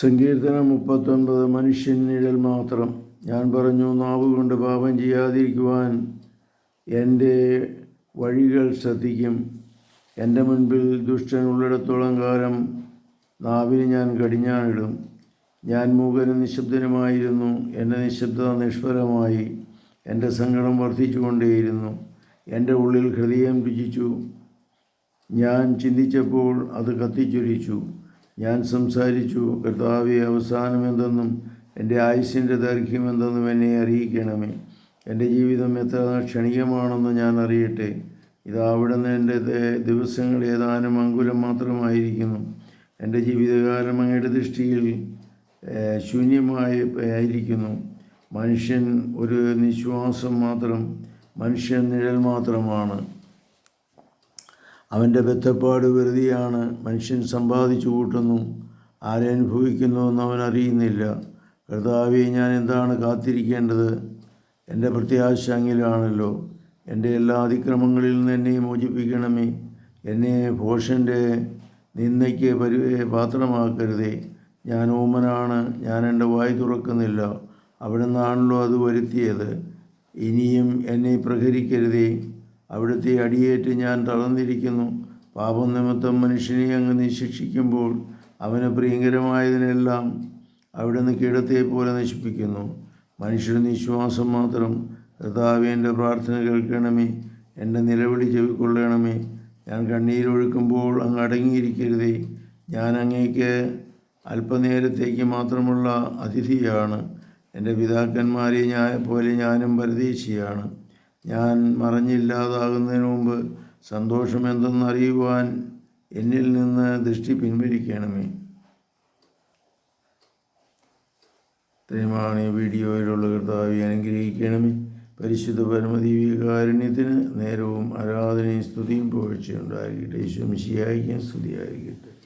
സങ്കീർത്തനം മുപ്പത്തൊൻപത് മനുഷ്യൻ നിഴൽ മാത്രം. ഞാൻ പറഞ്ഞു നാവ് കൊണ്ട് പാപം ചെയ്യാതിരിക്കുവാൻ എന്റെ വഴികൾ ശ്രദ്ധിക്കും. എന്റെ മുൻപിൽ ദുഷ്ടൻ ഉള്ളിടത്തോളം കാലം നാവിന് ഞാൻ കടിഞ്ഞാണിടും. ഞാൻ മൂകനും നിശബ്ദനുമായിരുന്നു. എന്റെ നിശബ്ദത നിഷ്ഫലമായി. എന്റെ സങ്കടം വർദ്ധിച്ചുകൊണ്ടേയിരുന്നു. എന്റെ ഉള്ളിൽ ഹൃദയം രുചിച്ചു. ഞാൻ ചിന്തിച്ചപ്പോൾ അത് കത്തിച്ചൊരിച്ചു. ഞാൻ സംസാരിച്ചു. കർത്താവെ അവസാനം എന്തെന്നും എന്റെ ആയുസ്സിന്റെ ദൈർഘ്യം എന്തെന്നും എന്നെ അറിയിക്കണമേ. എന്റെ ജീവിതം എത്ര ക്ഷണികമാണെന്ന് ഞാൻ അറിയട്ടെ. ഇതാ അവിടുന്ന് എന്റെ ദിവസങ്ങൾ ഏതാനും അങ്കുലം മാത്രമായിരിക്കുന്നു. എന്റെ ജീവിതകാലം അങ്ങയുടെ ദൃഷ്ടിയിൽ ശൂന്യമായി ആയിരിക്കുന്നു. മനുഷ്യൻ ഒരു നിശ്വാസം മാത്രം മനുഷ്യൻ നിഴൽ മാത്രമാണ്. അവന്റെ ബന്ധപ്പാട് വെറുതെയാണ് മനുഷ്യൻ സമ്പാദിച്ചു കൂട്ടുന്നു. ആരെ അവൻ അറിയുന്നില്ല. കർത്താവെ ഞാൻ എന്താണ് കാത്തിരിക്കേണ്ടത്? എന്റെ പ്രത്യാശ അങ്ങിലാണല്ലോ. എന്റെ എല്ലാ അതിക്രമങ്ങളിൽ നിന്ന് എന്നെ മോചിപ്പിക്കണമേ. എന്നെ ഭോഷന്റെ നിന്ദയ്ക്ക് പരി പാത്രമാക്കരുതേ. ഞാൻ ഓമനാണ്. ഞാൻ എന്റെ വായി തുറക്കുന്നില്ല. അവിടെ നിന്നാണല്ലോ അത് വരുത്തിയത്. ഇനിയും എന്നെ പ്രഹരിക്കരുതേ. അവിടുത്തെ അടിയേറ്റ് ഞാൻ തളർന്നിരിക്കുന്നു. പാപം നിമിത്തം മനുഷ്യനെ അങ്ങ് നിശിക്ഷിക്കുമ്പോൾ അവന് പ്രിയങ്കരമായതിനെല്ലാം അവിടുന്ന് കീടത്തെ പോലെ നശിപ്പിക്കുന്നു. മനുഷ്യരുടെ നിശ്വാസം മാത്രം കർത്താവ് എന്റെ പ്രാർത്ഥന കേൾക്കണമേ എന്റെ നിലവിളി ചെവിക്കൊള്ളണമേ. ഞാൻ കണ്ണീരൊഴുക്കുമ്പോൾ അങ്ങ് അടങ്ങിയിരിക്കരുതേ. ഞാൻ അങ്ങേക്ക് അല്പനേരത്തേക്ക് മാത്രമുള്ള അതിഥിയാണ്. എന്റെ പിതാക്കന്മാരെ ഞാൻ പോലെ ഞാനും പരദേശിയാണ്. ഞാൻ മറഞ്ഞില്ലാതാകുന്നതിന് മുമ്പ് സന്തോഷം എന്തെന്നറിയുവാൻ എന്നിൽ നിന്ന് ദൃഷ്ടി പിൻവലിക്കണമേ. ഇത്രയുമാണ് ഈ വീഡിയോയിലുള്ള കർത്താവി അനുഗ്രഹിക്കണമേ. പരിശുദ്ധ പരമദീവികാരുണ്യത്തിന് നേരവും ആരാധനയും സ്തുതിയും പോഴ്ചയുണ്ടായിരിക്കട്ടെ ഈശോ മിശിയായിരിക്കും സ്തുതിയായിരിക്കട്ടെ.